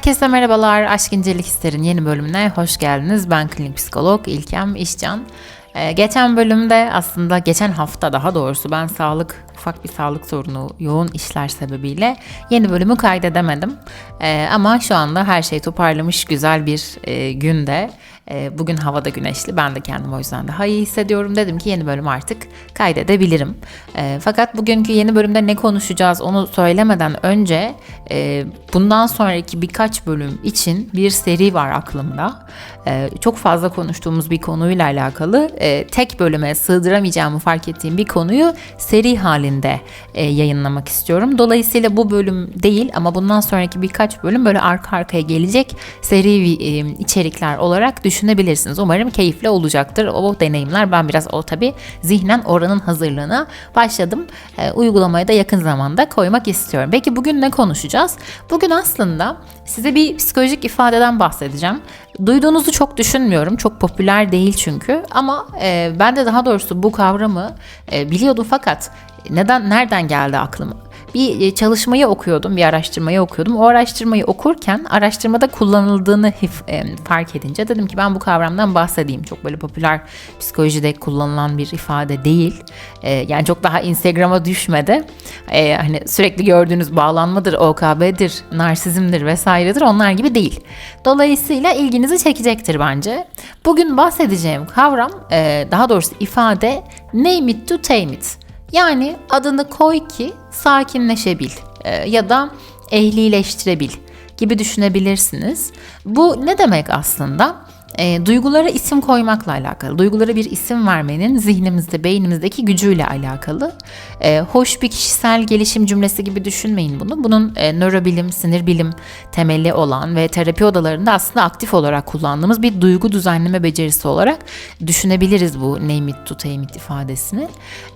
Herkese merhabalar. Aşk İncelik Hisler'in yeni bölümüne hoş geldiniz. Ben klinik psikolog İlkem İşcan. Ee, geçen bölümde aslında geçen hafta daha doğrusu ben sağlık ufak bir sağlık sorunu yoğun işler sebebiyle yeni bölümü kaydedemedim. Ee, ama şu anda her şey toparlamış güzel bir e, günde. E, bugün havada güneşli. Ben de kendimi o yüzden daha iyi hissediyorum. Dedim ki yeni bölüm artık kaydedebilirim. E, fakat bugünkü yeni bölümde ne konuşacağız onu söylemeden önce e, bundan sonraki birkaç bölüm için bir seri var aklımda. E, çok fazla konuştuğumuz bir konuyla alakalı e, tek bölüme sığdıramayacağımı fark ettiğim bir konuyu seri halinde e, yayınlamak istiyorum. Dolayısıyla bu bölüm değil ama bundan sonraki birkaç bölüm böyle arka arkaya gelecek seri içerikler olarak düşünebilirsiniz. Umarım keyifli olacaktır o deneyimler. Ben biraz o tabi zihnen oranın hazırlığına başladım. E, uygulamaya da yakın zamanda koymak istiyorum. Peki bugün ne konuşacağız? Bugün aslında size bir psikolojik ifadeden bahsedeceğim. Duyduğunuzu çok düşünmüyorum. Çok popüler değil çünkü. Ama e, ben de daha doğrusu bu kavramı e, biliyordum fakat neden nereden geldi aklıma? Bir e, çalışmayı okuyordum, bir araştırmayı okuyordum. O araştırmayı okurken araştırmada kullanıldığını e, fark edince dedim ki ben bu kavramdan bahsedeyim. Çok böyle popüler psikolojide kullanılan bir ifade değil. E, yani çok daha Instagram'a düşmedi. Hani sürekli gördüğünüz bağlanmadır, OKB'dir, narsizmdir vesairedir onlar gibi değil. Dolayısıyla ilginizi çekecektir bence. Bugün bahsedeceğim kavram, daha doğrusu ifade name it to tame it. Yani adını koy ki sakinleşebil e, ya da ehlileştirebil gibi düşünebilirsiniz. Bu ne demek aslında? E, duygulara isim koymakla alakalı. Duygulara bir isim vermenin zihnimizde, beynimizdeki gücüyle alakalı. E, hoş bir kişisel gelişim cümlesi gibi düşünmeyin bunu. Bunun e, nörobilim, sinir bilim temelli olan ve terapi odalarında aslında aktif olarak kullandığımız bir duygu düzenleme becerisi olarak düşünebiliriz bu name it to tame it ifadesini.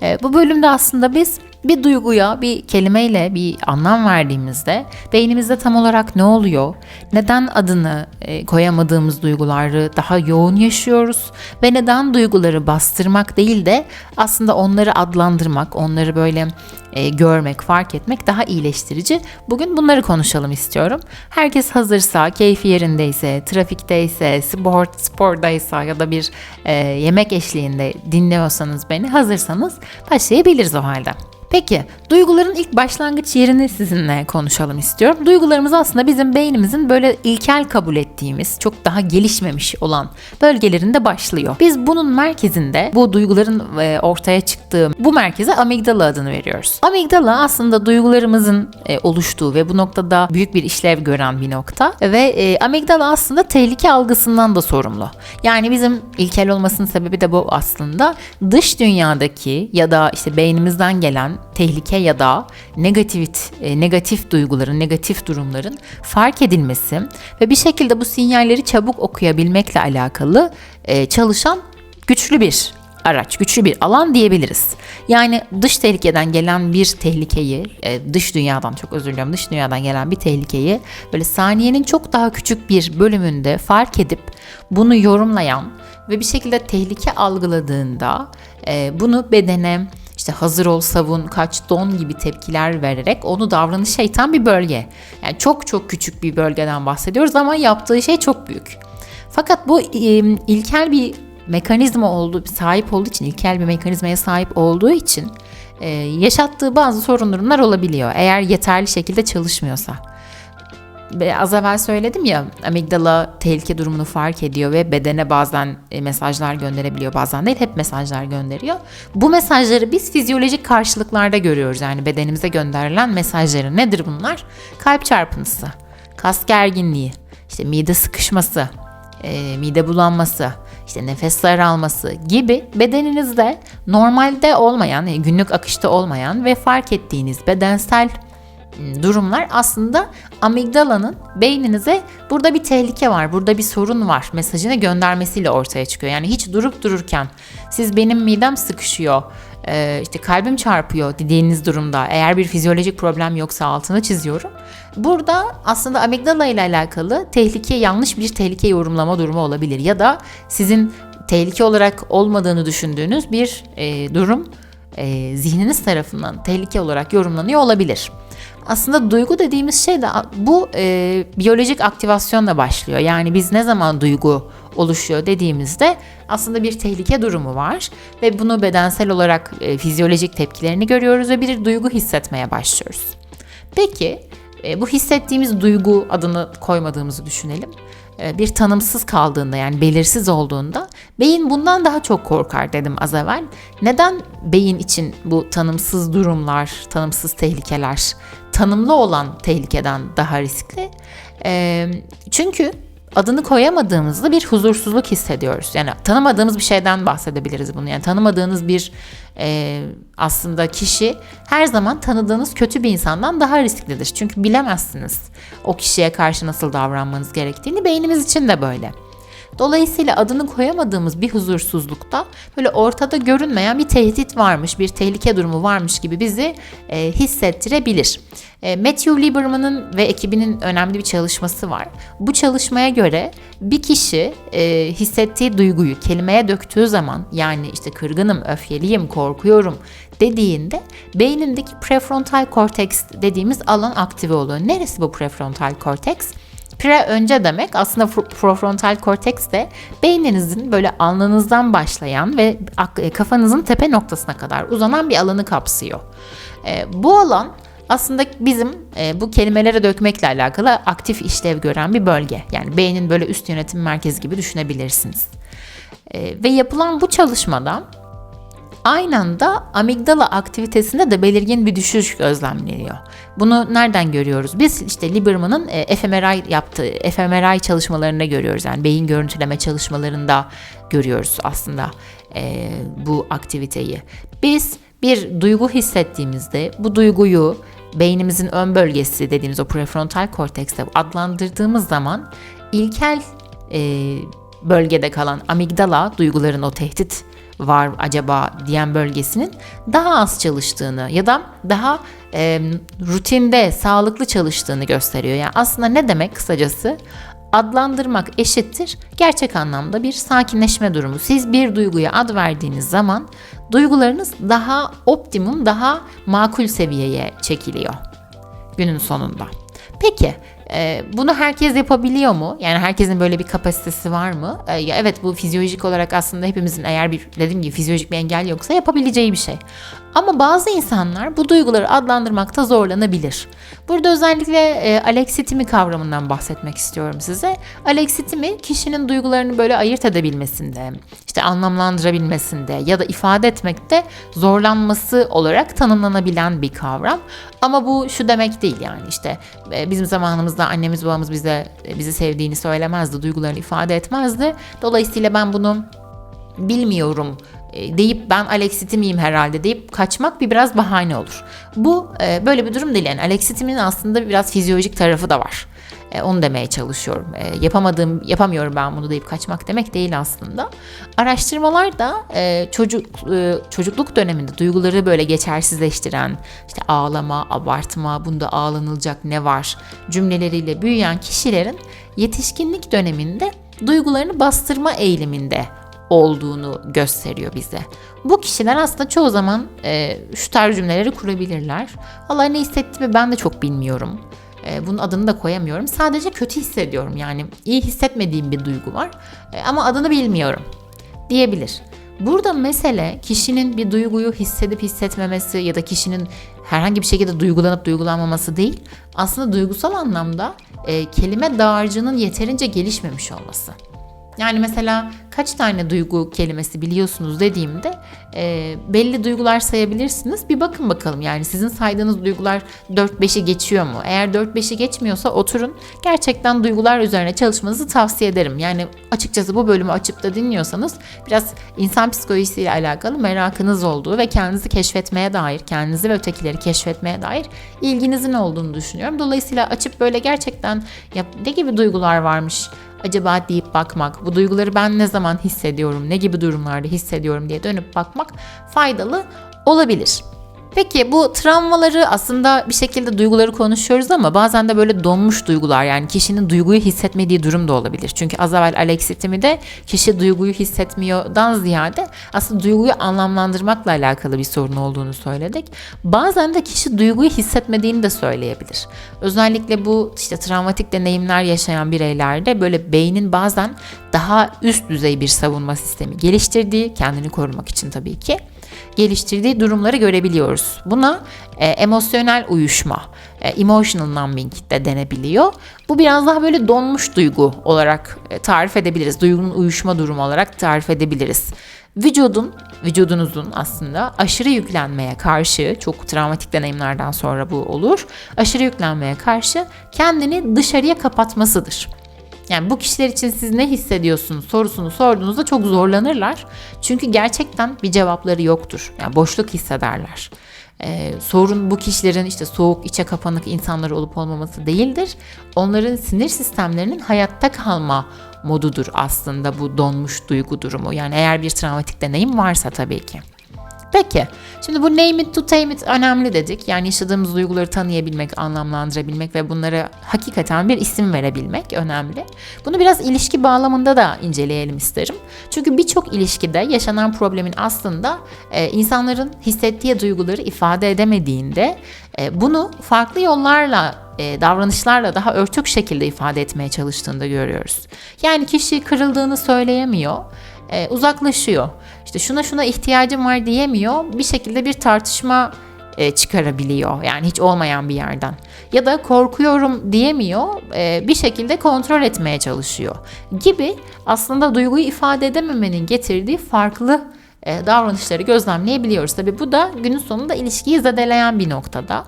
E, bu bölümde aslında biz bir duyguya bir kelimeyle bir anlam verdiğimizde beynimizde tam olarak ne oluyor? Neden adını e, koyamadığımız duyguları daha yoğun yaşıyoruz ve neden duyguları bastırmak değil de aslında onları adlandırmak, onları böyle e, görmek, fark etmek daha iyileştirici. Bugün bunları konuşalım istiyorum. Herkes hazırsa, keyfi yerindeyse, trafikteyse, spor, spordaysa ya da bir e, yemek eşliğinde dinliyorsanız beni hazırsanız başlayabiliriz o halde. Peki, duyguların ilk başlangıç yerini sizinle konuşalım istiyorum. Duygularımız aslında bizim beynimizin böyle ilkel kabul ettiğimiz, çok daha gelişmemiş olan bölgelerinde başlıyor. Biz bunun merkezinde, bu duyguların e, ortaya çıktığı bu merkeze amigdala adını veriyoruz. Amigdala aslında duygularımızın e, oluştuğu ve bu noktada büyük bir işlev gören bir nokta ve e, amigdala aslında tehlike algısından da sorumlu. Yani bizim ilkel olmasının sebebi de bu aslında. Dış dünyadaki ya da işte beynimizden gelen tehlike ya da negativit, e, negatif duyguların, negatif durumların fark edilmesi ve bir şekilde bu sinyalleri çabuk okuyabilmekle alakalı e, çalışan güçlü bir araç, güçlü bir alan diyebiliriz. Yani dış tehlikeden gelen bir tehlikeyi, e, dış dünyadan çok özür diliyorum, dış dünyadan gelen bir tehlikeyi böyle saniyenin çok daha küçük bir bölümünde fark edip bunu yorumlayan ve bir şekilde tehlike algıladığında bunu bedene, işte hazır ol, savun, kaç, don gibi tepkiler vererek onu davranışa iten bir bölge. Yani çok çok küçük bir bölgeden bahsediyoruz ama yaptığı şey çok büyük. Fakat bu ilkel bir mekanizma olduğu, sahip olduğu için, ilkel bir mekanizmaya sahip olduğu için yaşattığı bazı sorun olabiliyor. Eğer yeterli şekilde çalışmıyorsa az evvel söyledim ya amigdala tehlike durumunu fark ediyor ve bedene bazen e, mesajlar gönderebiliyor bazen değil hep mesajlar gönderiyor. Bu mesajları biz fizyolojik karşılıklarda görüyoruz yani bedenimize gönderilen mesajları nedir bunlar? Kalp çarpıntısı, kas gerginliği, işte mide sıkışması, e, mide bulanması, işte nefes alması gibi bedeninizde normalde olmayan, günlük akışta olmayan ve fark ettiğiniz bedensel durumlar aslında amigdalanın beyninize burada bir tehlike var, burada bir sorun var mesajını göndermesiyle ortaya çıkıyor. Yani hiç durup dururken siz benim midem sıkışıyor, işte kalbim çarpıyor dediğiniz durumda eğer bir fizyolojik problem yoksa altını çiziyorum. Burada aslında amigdala ile alakalı tehlike yanlış bir tehlike yorumlama durumu olabilir ya da sizin tehlike olarak olmadığını düşündüğünüz bir e, durum e, zihniniz tarafından tehlike olarak yorumlanıyor olabilir. Aslında duygu dediğimiz şey de bu e, biyolojik aktivasyonla başlıyor. Yani biz ne zaman duygu oluşuyor dediğimizde aslında bir tehlike durumu var ve bunu bedensel olarak e, fizyolojik tepkilerini görüyoruz ve bir duygu hissetmeye başlıyoruz. Peki e, bu hissettiğimiz duygu adını koymadığımızı düşünelim. E, bir tanımsız kaldığında yani belirsiz olduğunda beyin bundan daha çok korkar dedim az evvel. Neden beyin için bu tanımsız durumlar, tanımsız tehlikeler tanımlı olan tehlikeden daha riskli? E, çünkü adını koyamadığımızda bir huzursuzluk hissediyoruz. Yani tanımadığımız bir şeyden bahsedebiliriz bunu. Yani tanımadığınız bir e, aslında kişi her zaman tanıdığınız kötü bir insandan daha risklidir. Çünkü bilemezsiniz o kişiye karşı nasıl davranmanız gerektiğini. Beynimiz için de böyle. Dolayısıyla adını koyamadığımız bir huzursuzlukta böyle ortada görünmeyen bir tehdit varmış, bir tehlike durumu varmış gibi bizi e, hissettirebilir. E, Matthew Lieberman'ın ve ekibinin önemli bir çalışması var. Bu çalışmaya göre bir kişi e, hissettiği duyguyu kelimeye döktüğü zaman yani işte kırgınım, öfkeliyim, korkuyorum dediğinde beynindeki prefrontal korteks dediğimiz alan aktive oluyor. Neresi bu prefrontal korteks? Pre önce demek aslında prefrontal korteks de beyninizin böyle alnınızdan başlayan ve e, kafanızın tepe noktasına kadar uzanan bir alanı kapsıyor. E, bu alan aslında bizim e, bu kelimelere dökmekle alakalı aktif işlev gören bir bölge. Yani beynin böyle üst yönetim merkezi gibi düşünebilirsiniz. E, ve yapılan bu çalışmada Aynı anda amigdala aktivitesinde de belirgin bir düşüş gözlemleniyor. Bunu nereden görüyoruz? Biz işte Lieberman'ın e, fMRI yaptığı fMRI çalışmalarında görüyoruz. Yani beyin görüntüleme çalışmalarında görüyoruz aslında e, bu aktiviteyi. Biz bir duygu hissettiğimizde bu duyguyu beynimizin ön bölgesi dediğimiz o prefrontal kortekste adlandırdığımız zaman ilkel e, bölgede kalan amigdala duyguların o tehdit var acaba diyen bölgesinin daha az çalıştığını ya da daha e, rutinde sağlıklı çalıştığını gösteriyor. Yani aslında ne demek kısacası? Adlandırmak eşittir gerçek anlamda bir sakinleşme durumu. Siz bir duyguya ad verdiğiniz zaman duygularınız daha optimum, daha makul seviyeye çekiliyor günün sonunda. Peki e, bunu herkes yapabiliyor mu? Yani herkesin böyle bir kapasitesi var mı? E, ya evet bu fizyolojik olarak aslında hepimizin eğer bir dediğim gibi fizyolojik bir engel yoksa yapabileceği bir şey. Ama bazı insanlar bu duyguları adlandırmakta zorlanabilir. Burada özellikle e, alexitimi kavramından bahsetmek istiyorum size. Alexitimi kişinin duygularını böyle ayırt edebilmesinde, işte anlamlandırabilmesinde ya da ifade etmekte zorlanması olarak tanımlanabilen bir kavram. Ama bu şu demek değil yani işte e, bizim zamanımızda annemiz babamız bize e, bizi sevdiğini söylemezdi, duygularını ifade etmezdi. Dolayısıyla ben bunu bilmiyorum e, deyip ben Alexit'i miyim herhalde deyip kaçmak bir biraz bahane olur. Bu e, böyle bir durum değil yani Alexit'imin aslında biraz fizyolojik tarafı da var. E, onu demeye çalışıyorum. Yapamadığım, yapamıyorum ben bunu deyip kaçmak demek değil aslında. Araştırmalar da çocuk çocukluk döneminde duyguları böyle geçersizleştiren, işte ağlama, abartma, bunda ağlanılacak ne var cümleleriyle büyüyen kişilerin yetişkinlik döneminde duygularını bastırma eğiliminde olduğunu gösteriyor bize. Bu kişiler aslında çoğu zaman e, şu tarz cümleleri kurabilirler. Allah ne hissettiğimi ben de çok bilmiyorum. E, bunun adını da koyamıyorum. Sadece kötü hissediyorum yani iyi hissetmediğim bir duygu var e, ama adını bilmiyorum diyebilir. Burada mesele kişinin bir duyguyu hissedip hissetmemesi ya da kişinin herhangi bir şekilde duygulanıp duygulanmaması değil. Aslında duygusal anlamda e, kelime dağarcığının yeterince gelişmemiş olması. Yani mesela kaç tane duygu kelimesi biliyorsunuz dediğimde e, belli duygular sayabilirsiniz. Bir bakın bakalım yani sizin saydığınız duygular 4-5'i geçiyor mu? Eğer 4-5'i geçmiyorsa oturun gerçekten duygular üzerine çalışmanızı tavsiye ederim. Yani açıkçası bu bölümü açıp da dinliyorsanız biraz insan psikolojisiyle alakalı merakınız olduğu ve kendinizi keşfetmeye dair, kendinizi ve ötekileri keşfetmeye dair ilginizin olduğunu düşünüyorum. Dolayısıyla açıp böyle gerçekten ya ne gibi duygular varmış acaba deyip bakmak, bu duyguları ben ne zaman hissediyorum, ne gibi durumlarda hissediyorum diye dönüp bakmak faydalı olabilir. Peki bu travmaları aslında bir şekilde duyguları konuşuyoruz ama bazen de böyle donmuş duygular yani kişinin duyguyu hissetmediği durum da olabilir. Çünkü az evvel Alexitimi de kişi duyguyu hissetmiyordan ziyade aslında duyguyu anlamlandırmakla alakalı bir sorun olduğunu söyledik. Bazen de kişi duyguyu hissetmediğini de söyleyebilir. Özellikle bu işte travmatik deneyimler yaşayan bireylerde böyle beynin bazen daha üst düzey bir savunma sistemi geliştirdiği kendini korumak için tabii ki geliştirdiği durumları görebiliyoruz. Buna e, emosyonel uyuşma, e, emotional numbing de denebiliyor. Bu biraz daha böyle donmuş duygu olarak e, tarif edebiliriz. Duygunun uyuşma durumu olarak tarif edebiliriz. Vücudun, vücudunuzun aslında aşırı yüklenmeye karşı, çok travmatik deneyimlerden sonra bu olur, aşırı yüklenmeye karşı kendini dışarıya kapatmasıdır. Yani bu kişiler için siz ne hissediyorsunuz sorusunu sorduğunuzda çok zorlanırlar. Çünkü gerçekten bir cevapları yoktur. Yani boşluk hissederler. Ee, sorun bu kişilerin işte soğuk, içe kapanık insanlar olup olmaması değildir. Onların sinir sistemlerinin hayatta kalma modudur aslında bu donmuş duygu durumu. Yani eğer bir travmatik deneyim varsa tabii ki. Peki, şimdi bu name it to tame it önemli dedik. Yani yaşadığımız duyguları tanıyabilmek, anlamlandırabilmek ve bunlara hakikaten bir isim verebilmek önemli. Bunu biraz ilişki bağlamında da inceleyelim isterim. Çünkü birçok ilişkide yaşanan problemin aslında e, insanların hissettiği duyguları ifade edemediğinde e, bunu farklı yollarla e, davranışlarla daha örtük şekilde ifade etmeye çalıştığında görüyoruz. Yani kişi kırıldığını söyleyemiyor, e, uzaklaşıyor işte şuna şuna ihtiyacım var diyemiyor. Bir şekilde bir tartışma e, çıkarabiliyor. Yani hiç olmayan bir yerden. Ya da korkuyorum diyemiyor. E, bir şekilde kontrol etmeye çalışıyor. Gibi aslında duyguyu ifade edememenin getirdiği farklı e, davranışları gözlemleyebiliyoruz. Tabii bu da günün sonunda ilişkiyi zedeleyen bir noktada.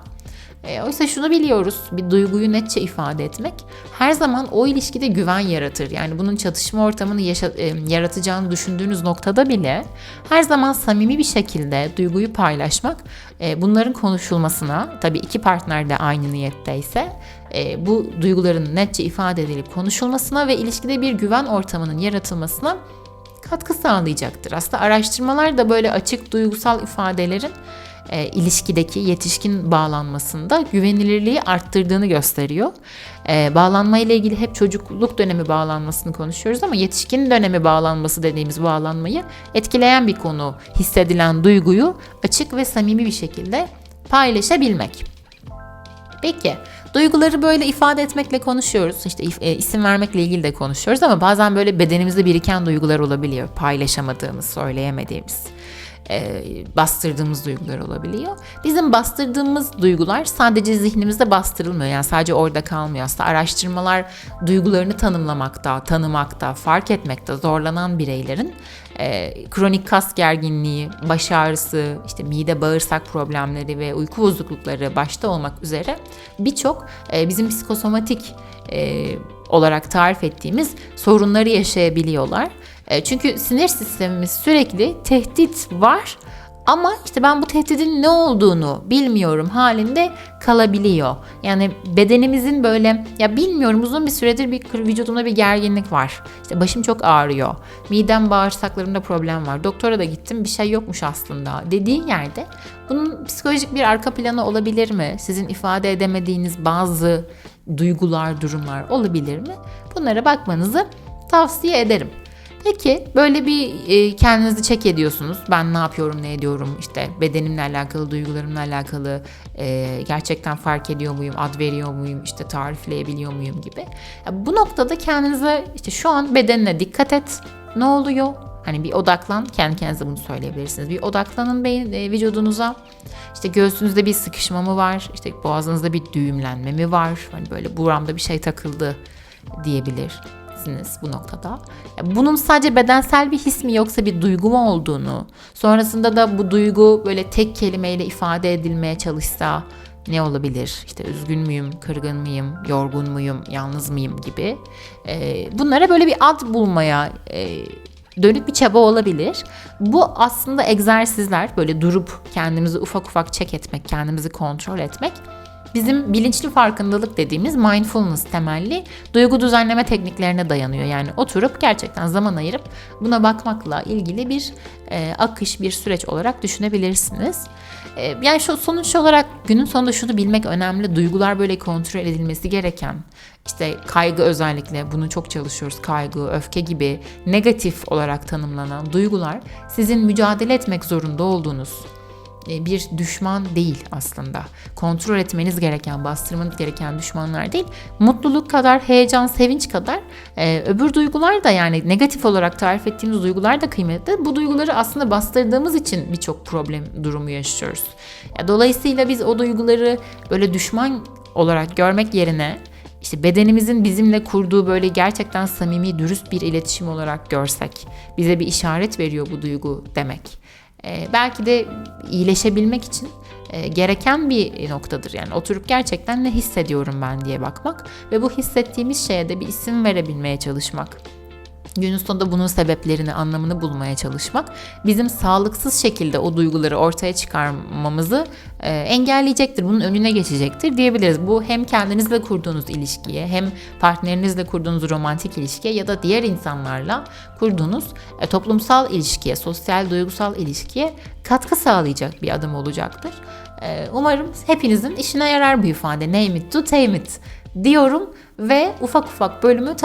E, oysa şunu biliyoruz, bir duyguyu netçe ifade etmek her zaman o ilişkide güven yaratır. Yani bunun çatışma ortamını yaşa, e, yaratacağını düşündüğünüz noktada bile her zaman samimi bir şekilde duyguyu paylaşmak, e, bunların konuşulmasına, tabii iki partner de aynı niyetteyse, e, bu duyguların netçe ifade edilip konuşulmasına ve ilişkide bir güven ortamının yaratılmasına katkı sağlayacaktır. Aslında araştırmalar da böyle açık duygusal ifadelerin e, ilişkideki yetişkin bağlanmasında güvenilirliği arttırdığını gösteriyor. E, bağlanma ile ilgili hep çocukluk dönemi bağlanmasını konuşuyoruz ama yetişkin dönemi bağlanması dediğimiz bağlanmayı etkileyen bir konu hissedilen duyguyu açık ve samimi bir şekilde paylaşabilmek. Peki Duyguları böyle ifade etmekle konuşuyoruz. İşte e, isim vermekle ilgili de konuşuyoruz ama bazen böyle bedenimizde biriken duygular olabiliyor. Paylaşamadığımız, söyleyemediğimiz e, bastırdığımız duygular olabiliyor. Bizim bastırdığımız duygular sadece zihnimizde bastırılmıyor. Yani sadece orada kalmıyor. Aslında araştırmalar duygularını tanımlamakta, tanımakta, fark etmekte zorlanan bireylerin e, kronik kas gerginliği, baş ağrısı, işte mide bağırsak problemleri ve uyku bozuklukları başta olmak üzere birçok e, bizim psikosomatik e, olarak tarif ettiğimiz sorunları yaşayabiliyorlar. E, çünkü sinir sistemimiz sürekli tehdit var ama işte ben bu tehdidin ne olduğunu bilmiyorum halinde kalabiliyor. Yani bedenimizin böyle ya bilmiyorum uzun bir süredir bir vücudumda bir gerginlik var. İşte başım çok ağrıyor. Midem bağırsaklarımda problem var. Doktora da gittim bir şey yokmuş aslında dediği yerde bunun psikolojik bir arka planı olabilir mi? Sizin ifade edemediğiniz bazı duygular, durumlar olabilir mi? Bunlara bakmanızı tavsiye ederim. Peki böyle bir e, kendinizi çek ediyorsunuz. Ben ne yapıyorum, ne ediyorum? İşte bedenimle alakalı, duygularımla alakalı e, gerçekten fark ediyor muyum, ad veriyor muyum, işte tarifleyebiliyor muyum gibi. Ya, bu noktada kendinize işte şu an bedenine dikkat et. Ne oluyor? Hani bir odaklan, kendi kendinize bunu söyleyebilirsiniz. Bir odaklanın beyin, e, vücudunuza. İşte göğsünüzde bir sıkışma mı var? İşte boğazınızda bir düğümlenme mi var? Hani böyle buramda bir şey takıldı diyebilir misiniz bu noktada? Bunun sadece bedensel bir his mi yoksa bir duygu mu olduğunu, sonrasında da bu duygu böyle tek kelimeyle ifade edilmeye çalışsa ne olabilir? İşte üzgün müyüm, kırgın mıyım, yorgun muyum, yalnız mıyım gibi. Ee, bunlara böyle bir ad bulmaya e, dönük bir çaba olabilir. Bu aslında egzersizler böyle durup kendimizi ufak ufak çek etmek, kendimizi kontrol etmek bizim bilinçli farkındalık dediğimiz mindfulness temelli duygu düzenleme tekniklerine dayanıyor. Yani oturup gerçekten zaman ayırıp buna bakmakla ilgili bir e, akış, bir süreç olarak düşünebilirsiniz. E, yani şu sonuç olarak günün sonunda şunu bilmek önemli. Duygular böyle kontrol edilmesi gereken, işte kaygı özellikle bunu çok çalışıyoruz. Kaygı, öfke gibi negatif olarak tanımlanan duygular sizin mücadele etmek zorunda olduğunuz bir düşman değil aslında. Kontrol etmeniz gereken, bastırmanız gereken düşmanlar değil. Mutluluk kadar, heyecan, sevinç kadar e, öbür duygular da yani negatif olarak tarif ettiğimiz duygular da kıymetli. Bu duyguları aslında bastırdığımız için birçok problem durumu yaşıyoruz. Ya, dolayısıyla biz o duyguları böyle düşman olarak görmek yerine işte bedenimizin bizimle kurduğu böyle gerçekten samimi, dürüst bir iletişim olarak görsek, bize bir işaret veriyor bu duygu demek. Ee, belki de iyileşebilmek için e, gereken bir noktadır. Yani oturup gerçekten ne hissediyorum ben diye bakmak ve bu hissettiğimiz şeye de bir isim verebilmeye çalışmak. Sonunda bunun sebeplerini, anlamını bulmaya çalışmak bizim sağlıksız şekilde o duyguları ortaya çıkarmamızı e, engelleyecektir. Bunun önüne geçecektir diyebiliriz. Bu hem kendinizle kurduğunuz ilişkiye, hem partnerinizle kurduğunuz romantik ilişkiye ya da diğer insanlarla kurduğunuz e, toplumsal ilişkiye, sosyal, duygusal ilişkiye katkı sağlayacak bir adım olacaktır. E, umarım hepinizin işine yarar bu ifade. Name it to tame it diyorum ve ufak ufak bölümü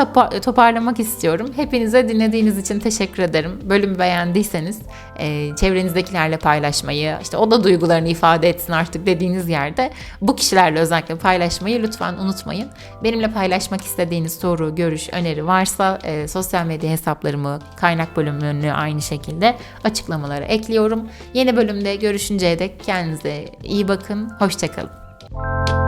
toparlamak istiyorum. Hepinize dinlediğiniz için teşekkür ederim. Bölümü beğendiyseniz e, çevrenizdekilerle paylaşmayı, işte o da duygularını ifade etsin artık dediğiniz yerde bu kişilerle özellikle paylaşmayı lütfen unutmayın. Benimle paylaşmak istediğiniz soru, görüş, öneri varsa e, sosyal medya hesaplarımı, kaynak bölümünü aynı şekilde açıklamalara ekliyorum. Yeni bölümde görüşünceye dek kendinize iyi bakın. Hoşçakalın.